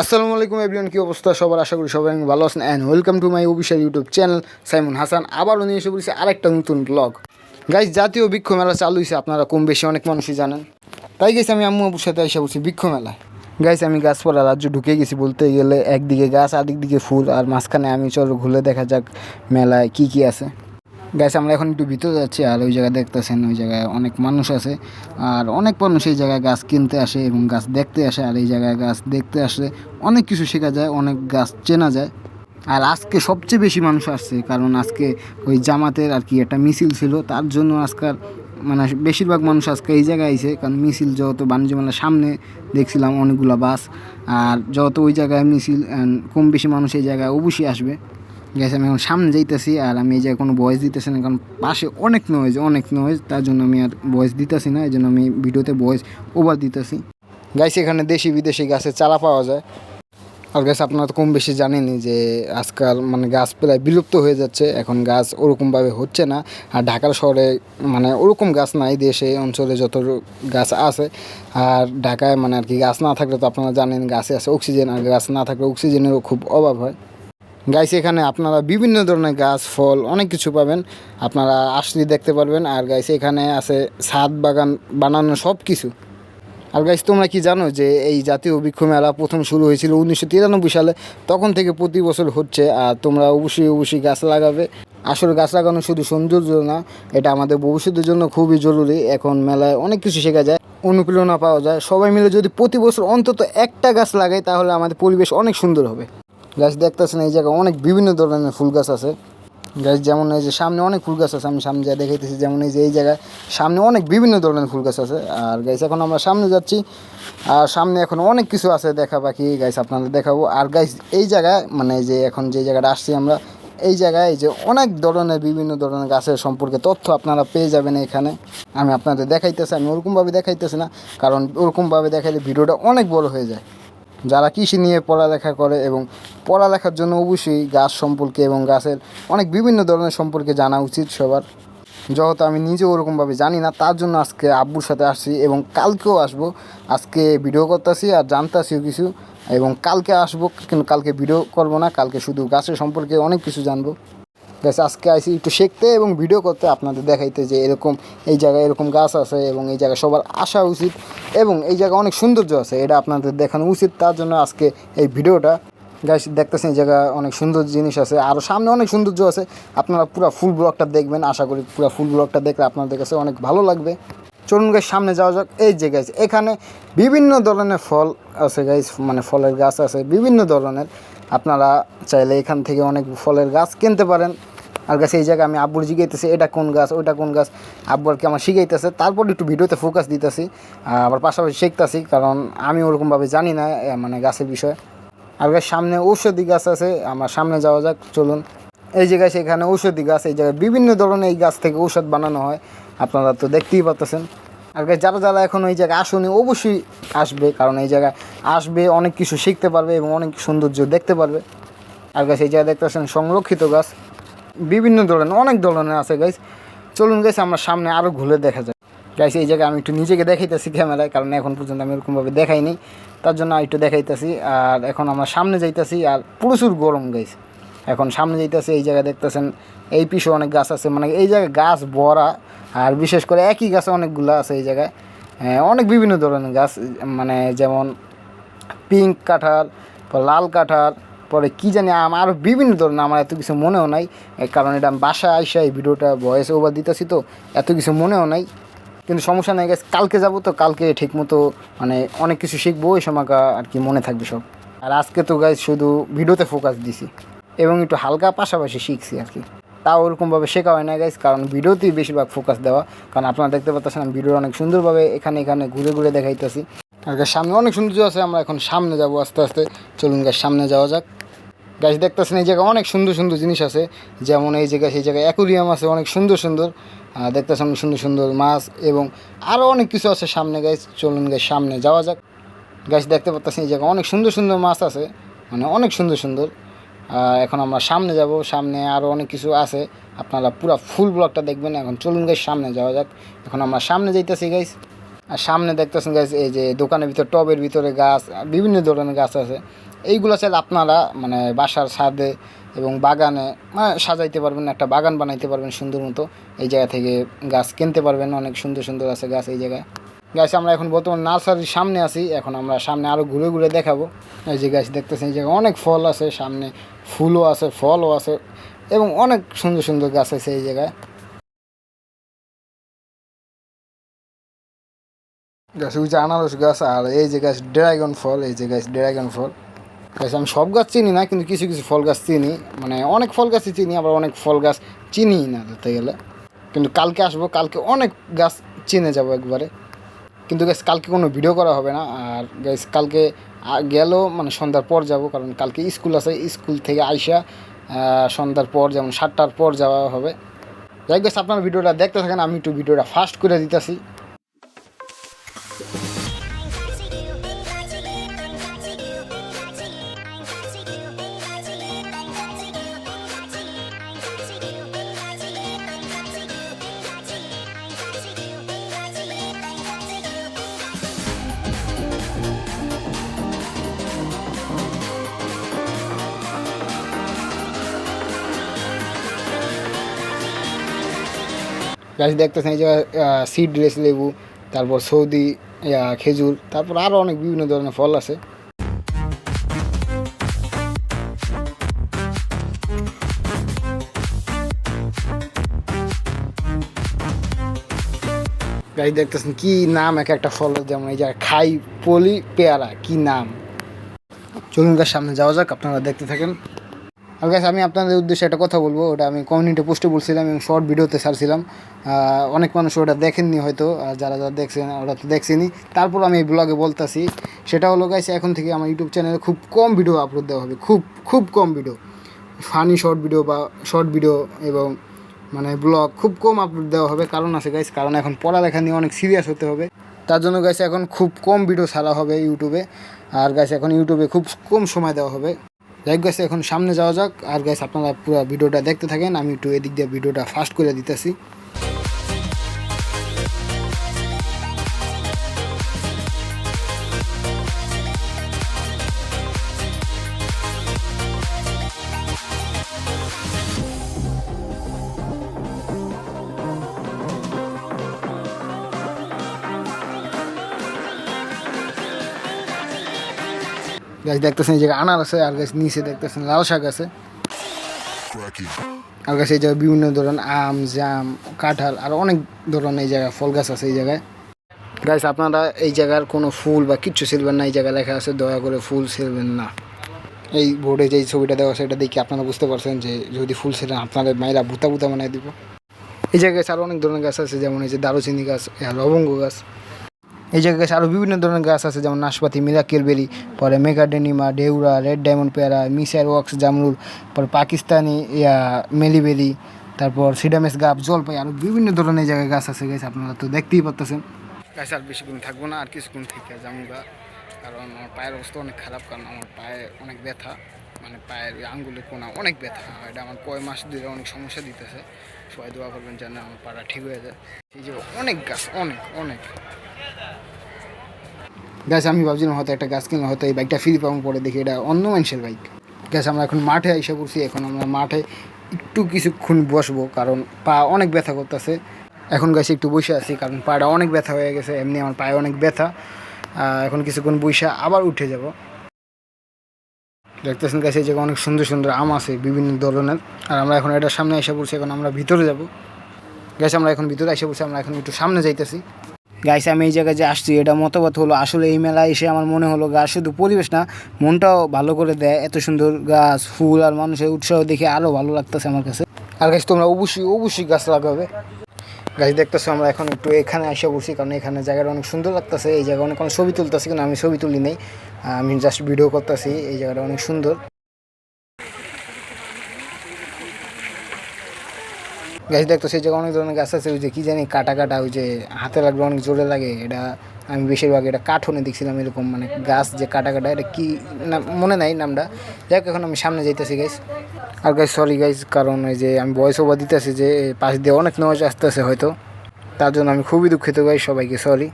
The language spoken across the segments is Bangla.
আসসালামু আলাইকুম এভরিওয়ান, কি অবস্থা? সবার আশা করি সবাই ভালো আছেন। And welcome to my official YouTube channel Saimon Hasan. আবারও নিয়ে এসে বলেছি আরেকটা নতুন ব্লগ গাইজ জাতীয় বৃক্ষ মেলা চালু হয়েছে আপনারা কম বেশি অনেক মানুষই জানেন। তাই গেছি আমি আম্মু আবুর সাথে এসে বলছি বৃক্ষ মেলায় গাইছে আমি গাছপালা রাজ্য ঢুকে গেছি বলতে গেলে, একদিকে গাছ, আরেক দিকে ফুল, আর মাঝখানে আমি চলো ঘুরে দেখা যাক মেলায় কি কি আছে। গাইছে আমরা এখন একটু ভিতরে যাচ্ছি, আর ওই জায়গায় দেখতেছেন, ওই জায়গায় অনেক মানুষ আছে, আর অনেক মানুষ এই জায়গায় গাছ কিনতে আসে এবং গাছ দেখতে আসে, আর এই জায়গায় গাছ দেখতে আসলে অনেক কিছু শেখা যায়, অনেক গাছ চেনা যায়। আর আজকে সবচেয়ে বেশি মানুষ আসছে, কারণ আজকে ওই জামাতের আর কি একটা মিছিল ছিল, তার জন্য আজকাল মানে বেশিরভাগ মানুষ আজকে এই জায়গায় আইছে, কারণ মিছিল যত বাণিজ্য মেলার সামনে দেখছিলাম অনেকগুলো বাস, আর যত ওই জায়গায় মিছিল কম বেশি মানুষ এই জায়গায় অবশ্যই আসবে। গেছে আমি এখন সামনে যাইতেছি আর আমি এই জায়গায় কোনো ভয়েস দিতেছি না, কারণ পাশে অনেক নয়েজ অনেক নয়েজ তার জন্য আমি আর ভয়েস দিতেছি না এই জন্য আমি ভিডিওতে ভয়েস ওভার দিতেছি। গাইছে এখানে দেশি বিদেশি গাছের চারা পাওয়া যায়। আর গাছ আপনারা তো কম বেশি জানেনই যে আজকাল মানে গাছ প্রায় বিলুপ্ত হয়ে যাচ্ছে। এখন গাছ ওরকমভাবে হচ্ছে না। আর ঢাকার শহরে মানে ওরকম গাছ নাই, দেশে, অঞ্চলে যত গাছ আছে। আর ঢাকায় মানে আর কি গাছ না থাকলে তো আপনারা জানেন গাছে আছে অক্সিজেন আর গাছ না থাকলে অক্সিজেনেরও খুব অভাব হয়। গাইছে এখানে আপনারা বিভিন্ন ধরনের গাছ, ফল, অনেক কিছু পাবেন। আপনারা আসলে দেখতে পারবেন। আর গাইছে এখানে আছে ছাদ বাগান বানানো সব কিছু আর গাইস তোমরা কি জানো যে এই জাতীয় বৃক্ষ মেলা প্রথম শুরু হয়েছিল উনিশশো তিরানব্বই সালে? তখন থেকে প্রতি বছর হচ্ছে, আর তোমরা অবশ্যই অবশ্যই গাছ লাগাবে। আসলে গাছ লাগানো শুধু সৌন্দর্য না, এটা আমাদের ভবিষ্যতের জন্য খুবই জরুরি। এখন মেলায় অনেক কিছু শেখা যায়, অনুপ্রেরণা পাওয়া যায়। সবাই মিলে যদি প্রতি বছর অন্তত একটা গাছ লাগাই, তাহলে আমাদের পরিবেশ অনেক সুন্দর হবে। গাছ দেখতেছেন এই জায়গায় অনেক বিভিন্ন ধরনের ফুল গাছ আছে। গাছ যেমন এই যে সামনে অনেক ফুল গাছ আছে, আমি সামনে যা দেখাইতেছি, যেমন এই যে এই জায়গায় সামনে অনেক বিভিন্ন ধরনের ফুল গাছ আছে। আর গাইস এখন আমরা সামনে যাচ্ছি। আর সামনে এখন অনেক কিছু আছে দেখা বাকি। গাইস আপনাদের দেখাবো। আর গাইস এই জায়গায় মানে যে এখন যে জায়গাটা আসছি আমরা, এই জায়গায় যে অনেক ধরনের বিভিন্ন ধরনের গাছের সম্পর্কে তথ্য আপনারা পেয়ে যাবেন এখানে। আমি আপনাদের দেখাইতেছি, আমি ওরকমভাবে দেখাইতেছি না, কারণ ওরকমভাবে দেখাইলে ভিডিওটা অনেক বড় হয়ে যায়। যারা কৃষি নিয়ে পড়ালেখা করে এবং পড়ালেখার জন্য অবশ্যই গাছ সম্পর্কে এবং গাছের অনেক বিভিন্ন ধরনের সম্পর্কে জানা উচিত সবার। যেহেতু আমি নিজে ওরকমভাবে জানি না, তার জন্য আজকে আব্বুর সাথে আসছি এবং কালকেও আসব। আজকে ভিডিও করতেছি আর জানতাছিও কিছু এবং কালকে আসব, কিন্তু কালকে ভিডিও করব না, কালকে শুধু গাছের সম্পর্কে অনেক কিছু জানব। ব্যাস আজকে আইসি একটু শিখতে এবং ভিডিও করতে, আপনাদের দেখাইতে যে এরকম এই জায়গায় এরকম গাছ আছে এবং এই জায়গায় সবার আসা উচিত এবং এই জায়গায় অনেক সৌন্দর্য আছে, এটা আপনাদের দেখানো উচিত। তার জন্য আজকে এই ভিডিওটা গাছ দেখতেছেন এই জায়গায় অনেক সুন্দর জিনিস আছে, আর সামনে অনেক সৌন্দর্য আছে। আপনারা পুরো ফুল ব্লগটা দেখবেন, আশা করি পুরো ফুল ব্লগটা দেখলে আপনাদের কাছে অনেক ভালো লাগবে। চলুন গাছ সামনে যাওয়া যাক। এই যে গাছ এখানে বিভিন্ন ধরনের ফল আছে গাছ মানে ফলের গাছ আছে, বিভিন্ন ধরনের। আপনারা চাইলে এখান থেকে অনেক ফলের গাছ কিনতে পারেন। আর গাছ, এই জায়গায় আমি আব্বুর জিগাইতেছি, এটা কোন গাছ, ওইটা কোন গাছ? আব্বু আর কি আমার শিখাইতেছে তারপর একটু ভিডিওতে ফোকাস দিতেছি আবার পাশাপাশি শিখতেছি, কারণ আমি ওরকমভাবে জানি না মানে গাছের বিষয়ে। আর গাছ, সামনে ঔষধি গাছ আছে, আমার সামনে যাওয়া যাক, চলুন। এই জায়গায় এখানে ঔষধি গাছ, এই জায়গায় বিভিন্ন ধরনের এই গাছ থেকে ঔষধ বানানো হয়, আপনারা তো দেখতেই পাচ্ছেন আর গাছ যারা যারা এখন ওই জায়গায় আসুনি, অবশ্যই আসবে, কারণ এই জায়গায় আসবে, অনেক কিছু শিখতে পারবে এবং অনেক সৌন্দর্য দেখতে পারবে। আর গাছ এই জায়গায় দেখতেছেন সংরক্ষিত গাছ, বিভিন্ন ধরনের, অনেক ধরনের আছে গাইস চলুন গাইস আমরা সামনে আরও ঘুরে দেখা যায় গাইস এই জায়গায় আমি একটু নিজেকে দেখাইতেছি ক্যামেরায় কারণ এখন পর্যন্ত আমি এরকমভাবে দেখাইনি। তার জন্য একটু দেখাইতেছি, আর এখন আমরা সামনে যাইতেছি, আর প্রচুর গরম গাইস এখন সামনে যাইতেছি, এই জায়গায় দেখতেছেন, এই পিছু অনেক গাছ আছে মানে এই জায়গায় গাছ ভরা, আর বিশেষ করে একই গাছে অনেকগুলো আছে এই জায়গায়। অনেক বিভিন্ন ধরনের গাছ মানে যেমন পিঙ্ক কাঁঠাল লাল কাঁঠাল, পরে কী জানি আম আরও বিভিন্ন ধরনের, আমার এত কিছু মনেও নাই কারণ এটা বাসায় আইসা এই ভিডিওটা ভয়েস ওভার দিতেছি তো, এত কিছু মনেও নাই। কিন্তু সমস্যা নেই গেছে কালকে যাব তো, কালকে ঠিকমতো মানে অনেক কিছু শিখব, ওই সময় আর কি মনে থাকবে সব। আর আজকে তো গাছ শুধু ভিডিওতে ফোকাস দিছি। এবং একটু হালকা পাশাপাশি শিখছি আর কি। তাও ওরকমভাবে শেখা হয় না গাইজ কারণ ভিডিওতেই বেশিরভাগ ফোকাস দেওয়া। কারণ আপনারা দেখতে পাচ্ছেন আমি ভিডিও অনেক সুন্দরভাবে এখানে এখানে ঘুরে ঘুরে দেখাইতেছি। আর সামনে অনেক সৌন্দর্য আছে, আমরা এখন সামনে যাব আস্তে আস্তে। চলুন গাছ সামনে যাওয়া যাক। গাছ দেখতেছেন এই জায়গায় অনেক সুন্দর সুন্দর জিনিস আছে। যেমন এই জায়গায়, সেই জায়গায় অ্যাকুরিয়াম আছে, অনেক সুন্দর সুন্দর। দেখতেছেন সুন্দর সুন্দর মাছ এবং আরও অনেক কিছু আছে সামনে গাছ চলুন গাছ সামনে যাওয়া যাক। গাছ দেখতে পাচ্ছেন এই জায়গায় অনেক সুন্দর সুন্দর মাছ আছে মানে অনেক সুন্দর সুন্দর। এখন আমরা সামনে যাব, সামনে আরও অনেক কিছু আছে। আপনারা পুরো ফুল ব্লকটা দেখবেন, এখন চলুন গাইস সামনে যাওয়া যাক। এখন আমরা সামনে যাইতেছি গাইস আর সামনে দেখতেছেন গাছ এই যে দোকানের ভিতর, টবের ভিতরে গাছ বিভিন্ন ধরনের গাছ আছে। এইগুলো চাইলে আপনারা মানে বাসার ছাদে এবং বাগানে মানে সাজাইতে পারবেন, একটা বাগান বানাইতে পারবেন সুন্দর মতো। এই জায়গা থেকে গাছ কিনতে পারবেন, অনেক সুন্দর সুন্দর আছে গাছ এই জায়গায়। গাছ আমরা এখন বর্তমান নার্সারির সামনে আছি। এখন আমরা সামনে আরও ঘুরে ঘুরে দেখাবো। এই যে গাছ দেখতেছেন, এই জায়গায় অনেক ফল আছে, সামনে ফুলও আছে, ফলও আছে, এবং অনেক সুন্দর সুন্দর গাছ আছে এই জায়গায়। গাছ যে আনারস গাছ আর এই যে গাছ ড্রাগন ফল, এই যে গাছ ড্রাগন ফল। গাছ আমি সব গাছ চিনি না, কিন্তু কিছু কিছু ফল গাছ চিনি। মানে অনেক ফল গাছই চিনি, আবার অনেক ফল গাছ চিনি না ধরতে গেলে। কিন্তু কালকে আসব, কালকে অনেক গাছ চিনে যাব একবারে। কিন্তু গ্যাস কালকে কোনো ভিডিও করা হবে না। আর গ্যাস কালকে গেলেও মানে সন্ধ্যার পর যাব, কারণ কালকে স্কুল আছে স্কুল থেকে আইসা সন্ধ্যার পর, যেমন সাতটার পর যাওয়া হবে। যাই গেছে আপনার ভিডিওটা দেখতে থাকেন, আমি একটু ভিডিওটা ফাস্ট করে দিতেছি। গাছ দেখতেছেন, এই যে সিড রেস লেবু, তারপর সৌদি খেজুর, তারপর আরও অনেক বিভিন্ন ধরনের ফল আছে। গাছ দেখতেছেন কি নাম এক একটা ফল, যেমন এই যে খাই পলি পেয়ারা, কি নাম? চলুন সামনে যাওয়া যাক, আপনারা দেখতে থাকেন। আর আমি আপনাদের উদ্দেশ্যে একটা কথা বলব। ওটা আমি কমিউনিটি পোস্টে বলছিলাম এবং শর্ট ভিডিওতে ছাড়ছিলাম। অনেক মানুষ ওটা দেখেননি হয়তো, আর যারা যারা দেখছেন, ওরা তো দেখছেনি তারপর আমি এই ব্লগে বলতাছি, সেটা হলো গাইস এখন থেকে আমার ইউটিউব চ্যানেলে খুব কম ভিডিও আপলোড দেওয়া হবে। খুব খুব কম ভিডিও ফানি শর্ট ভিডিও বা শর্ট ভিডিও এবং মানে ব্লগ খুব কম আপলোড দেওয়া হবে। কারণ আছে গাইস কারণ এখন পড়ালেখা নিয়ে অনেক সিরিয়াস হতে হবে। তার জন্য গাইস এখন খুব কম ভিডিও ছাড়া হবে ইউটিউবে আর গাইস এখন ইউটিউবে খুব কম সময় দেওয়া হবে। যাই গাছ এখন সামনে যাওয়া যাক। আর গাইস আপনারা পুরো ভিডিওটা দেখতে থাকেন। আমি একটু এদিক দিয়ে ভিডিওটা ফাস্ট করে দিতেছি। গাছ দেখতেছেন এই জায়গায় আনার আছে, আর গাছ নিচে দেখতেছেন লাল শাক আছে। আর গাছ এই জায়গায় বিভিন্ন ধরনের আম, জাম, কাঁঠাল, আর অনেক ধরনের এই জায়গায় ফল গাছ আছে এই জায়গায়। গাছ আপনারা এই জায়গার কোনো ফুল বা কিচ্ছু ছিলবেন না, এই জায়গায় লেখা আছে, দয়া করে ফুল ছিলবেন না। এই বোর্ডে যে ছবিটা দেওয়া এটা দেখে আপনারা বুঝতে পারছেন যে যদি ফুল ছিলেন, আপনাদের মায়েরা বুতা বুতা বানিয়ে দিব। এই জায়গায় আরও অনেক ধরনের গাছ আছে, যেমন এই যে দারুচিনি গাছ লবঙ্গ গাছ। এই জায়গায় গাছ আরও বিভিন্ন ধরনের গাছ আছে, যেমন নাশপাতি, মিরাকেল বেরি পরে মেগাডেনিমা, ডেউরা, রেড ডায়মন্ড পেয়ারা মিসার ওয়াক্স, জামরুল, পরে পাকিস্তানি, ইয়া মেলিবেরি তারপর সিডামেস গাছ জলপাই আরও বিভিন্ন ধরনের জায়গায় গাছ আছে গাছ আপনারা তো দেখতেই পাচ্ছেন গাছ আর বেশিক্ষণ থাকব না, আর কিছুক্ষণ থেকে যাব গা, কারণ আমার পায়ের অবস্থা অনেক খারাপ, কারণ আমার পায়ে অনেক ব্যথা মানে পায়ের আঙ্গুলের কোনা অনেক ব্যথা এটা আমার কয় মাস ধরে অনেক সমস্যা দিতেছে, সবাই দোয়া করবেন যেন আমার পাটা ঠিক হয়ে যায়। এই যে অনেক গাছ, অনেক অনেক। গ্যাস আমি ভাবছিলাম হয়তো একটা গাছ কিনলে হয়তো এই বাইকটা ফ্রি পাবো, পরে দেখি এটা অন্য মানুষের বাইক গ্যাস আমরা এখন মাঠে এসে পড়ছি, এখন আমরা মাঠে একটু কিছুক্ষণ বসবো, কারণ পা অনেক ব্যথা করতেছে। এখন গাছে একটু বসে আছি, কারণ পাটা অনেক ব্যথা হয়ে গেছে, এমনি আমার পায়ে অনেক ব্যথা। এখন কিছুক্ষণ বসে আবার উঠে যাব। দেখতেছেন গাছে জায়গায় অনেক সুন্দর সুন্দর আম আছে, বিভিন্ন ধরনের। আর আমরা এখন এটার সামনে এসে পড়ছি, এখন আমরা ভিতরে যাব। গ্যাস আমরা এখন ভিতরে এসে পড়ছি, আমরা এখন একটু সামনে যাইতেছি। গাইস আমি এই জায়গায় যে আসছি, এটা মতবাদ হলো, আসলে এই মেলায় এসে আমার মনে হলো গাছ শুধু পরিবেশ না, মনটাও ভালো করে দেয়। এত সুন্দর গাছ, ফুল আর মানুষের উৎসাহ দেখে আরও ভালো লাগতেছে আমার কাছে। আর গাছ তোমরা অবশ্যই অবশ্যই গাছ লাগাবে। গাছ দেখতেছো আমরা এখন একটু এখানে এসে বসি কারণ এখানে জায়গাটা অনেক সুন্দর লাগতেছে, এই জায়গায় অনেক অনেক ছবি তুলতেছি, কিন্তু আমি ছবি তুলি নেই। আমি জাস্ট ভিডিও করতেছি, এই জায়গাটা অনেক সুন্দর। গাছ দেখতো, সেই জায়গায় অনেক ধরনের গাছ আছে, ওই যে কী জানি কাটা কাটা, ওই যে হাতে লাগলে অনেক জোরে লাগে, এটা আমি বেশিরভাগ এটা কাঠনে দেখছিলাম এরকম মানে গাছ যে কাটা কাটা, এটা কী নাম, মনে নাই নামটা। যাক, এখন আমি সামনে যাইতেছি গাইস আর গাইস সরি গাইস কারণ এই যে আমি ভয়েস ওভার দিতেছি যে পাশ দিয়ে অনেক নয়েজ আসতেছে হয়তো, তার জন্য আমি খুবই দুঃখিত গাইস সবাইকে সরি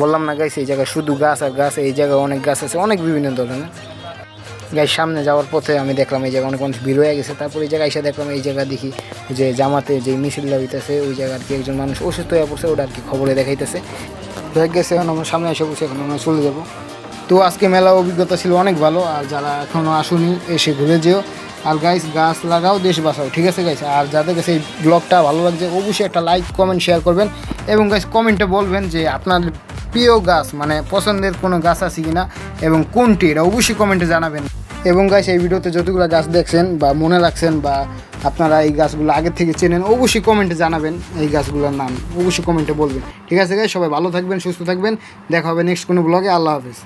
বললাম না গাইস এই জায়গায় শুধু গাছ আর গাছ, এই জায়গায় অনেক গাছ আছে, অনেক বিভিন্ন ধরনের। গাই সামনে যাওয়ার পথে আমি দেখলাম এই জায়গায় অনেক মানুষ ভিড় হয়ে গেছে। তারপর এই জায়গায় এসে দেখলাম এই জায়গা দেখি যে জামাতে যে মিছিলটা হইতেছে ওই জায়গা আর কি একজন মানুষ অসুস্থ হয়ে পড়ছে, ওটা আর কি খবরে দেখাইতেছে। হয়ে গেছে, এখন আমরা সামনে এসে বসে এখন আমরা চলে যাব। তো আজকে মেলা অভিজ্ঞতা ছিল অনেক ভালো, আর যারা এখনও আসুনি, এসে ঘুরে যেও। আর গাইস, গাছ লাগাও, দেশ বাঁচাও, ঠিক আছে গাইস? আর যাদের কাছে এই ব্লগটা ভালো লাগছে, অবশ্যই একটা লাইক কমেন্ট শেয়ার করবেন। এবং গাইস কমেন্টে বলবেন যে আপনার প্রিয় গাছ মানে পছন্দের কোনো গাছ আছে কি না এবং কোনটি, এটা অবশ্যই কমেন্টে জানাবেন। এবং গাছ এই ভিডিওতে যতগুলো গাছ দেখছেন বা মনে রাখছেন বা আপনারা এই গাছগুলো আগের থেকে চেনেন, অবশ্যই কমেন্টে জানাবেন এই গাছগুলোর নাম। অবশ্যই কমেন্টে বলবেন। ঠিক আছে গাই সবাই ভালো থাকবেন, সুস্থ থাকবেন। দেখা হবে নেক্সট কোনো ব্লগে আল্লাহ হাফেজ।